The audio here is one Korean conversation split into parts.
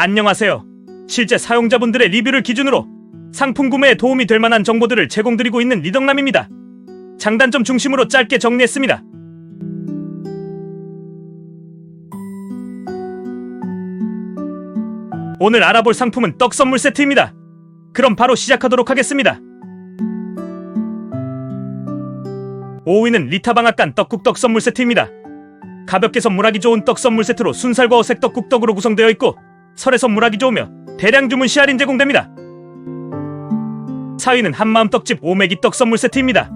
안녕하세요. 실제 사용자분들의 리뷰를 기준으로 상품 구매에 도움이 될 만한 정보들을 제공드리고 있는 리덕남입니다. 장단점 중심으로 짧게 정리했습니다. 오늘 알아볼 상품은 떡 선물 세트입니다. 그럼 바로 시작하도록 하겠습니다. 5위는 리타방앗간 떡국떡 선물 세트입니다. 가볍게 선물하기 좋은 떡 선물 세트로 순살과 어색 떡국떡으로 구성되어 있고 설에 선물하기 좋으며 대량 주문 시 할인 제공됩니다. 4위는 한마음 떡집 오메기 떡 선물 세트입니다.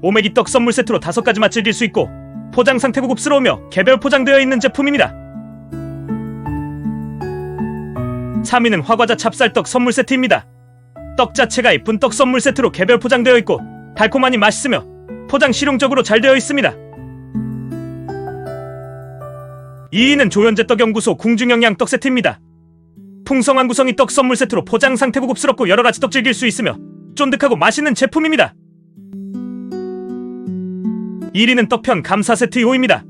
오메기 떡 선물 세트로 다섯 가지 맛 즐길 수 있고 포장 상태 고급스러우며 개별 포장되어 있는 제품입니다. 3위는 화과자 찹쌀떡 선물 세트입니다. 떡 자체가 예쁜 떡 선물 세트로 개별 포장되어 있고 달콤하니 맛있으며 포장 실용적으로 잘 되어 있습니다. 2위는 조현재 떡연구소 궁중영양 떡 세트입니다. 풍성한 구성이 떡 선물 세트로 포장 상태 고급스럽고 여러 가지 떡 즐길 수 있으며 쫀득하고 맛있는 제품입니다. 1위는 떡편 감사 세트 2호입니다.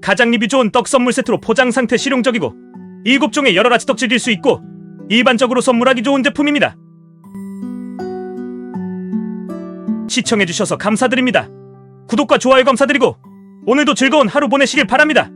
가장 리뷰 좋은 떡 선물 세트로 포장 상태 실용적이고 7종의 여러 가지 떡 즐길 수 있고 일반적으로 선물하기 좋은 제품입니다. 시청해주셔서 감사드립니다. 구독과 좋아요 감사드리고 오늘도 즐거운 하루 보내시길 바랍니다.